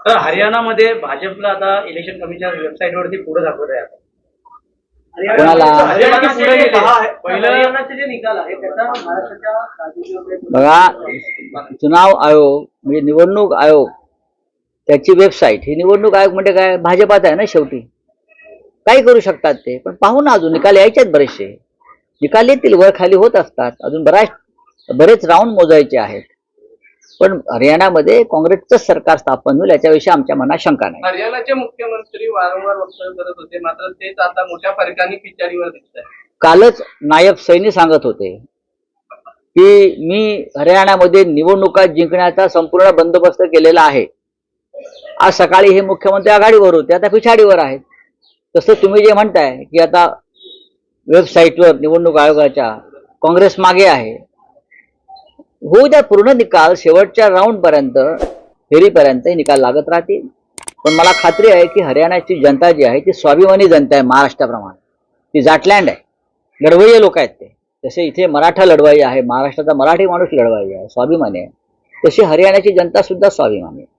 तर हरियाणामध्ये भाजपला आता इलेक्शन कमिशन वेबसाईट वरती पुढे दाखवत आहे आता. बघा चुनाव आयोग म्हणजे निवडणूक आयोग त्याची वेबसाईट ही निवडणूक आयोग म्हणजे काय? भाजपात आहे ना शेवटी. काही करू शकतात ते पण पाहू ना अजून निकाल यायचे बरेचसे. निकाल येतील वर खाली होत असतात. अजून बराच बरेच राऊंड मोजायचे आहेत. पण हरियाणामध्ये काँग्रेसचं सरकार स्थापन होईल याच्याविषयी आमच्या मनात शंका नाही. हरियाणाचे मुख्यमंत्री वारंवार वक्तव्य करत होते मात्र तेच आता मोठ्या फरकाने पिछाडीवर दिसत आहे. कालच नायब सैनी सांगत होते की मी हरियाणामध्ये निवडणुका जिंकण्याचा संपूर्ण बंदोबस्त केलेला आहे. आज सकाळी हे मुख्यमंत्री आघाडीवर होते आता पिछाडीवर आहेत. तसं तुम्ही जे म्हणताय की आता वेबसाईटवर निवडणूक आयोगाच्या काँग्रेस मागे आहे होऊ द्या पूर्ण निकाल शेवटच्या राऊंड पर्यंत फेरीपर्यंत हे निकाल लागत राहतील. पण मला खात्री आहे की हरियाणाची जनता जी आहे ती स्वाभिमानी जनता आहे महाराष्ट्राप्रमाणे. ती जाटलँड आहे. लढवय्ये लोक आहेत ते. जसे इथे मराठा लढवाई आहे महाराष्ट्राचा मराठी माणूस लढवाई आहे स्वाभिमानी आहे. तशी हरियाणाची जनता सुद्धा स्वाभिमानी आहे.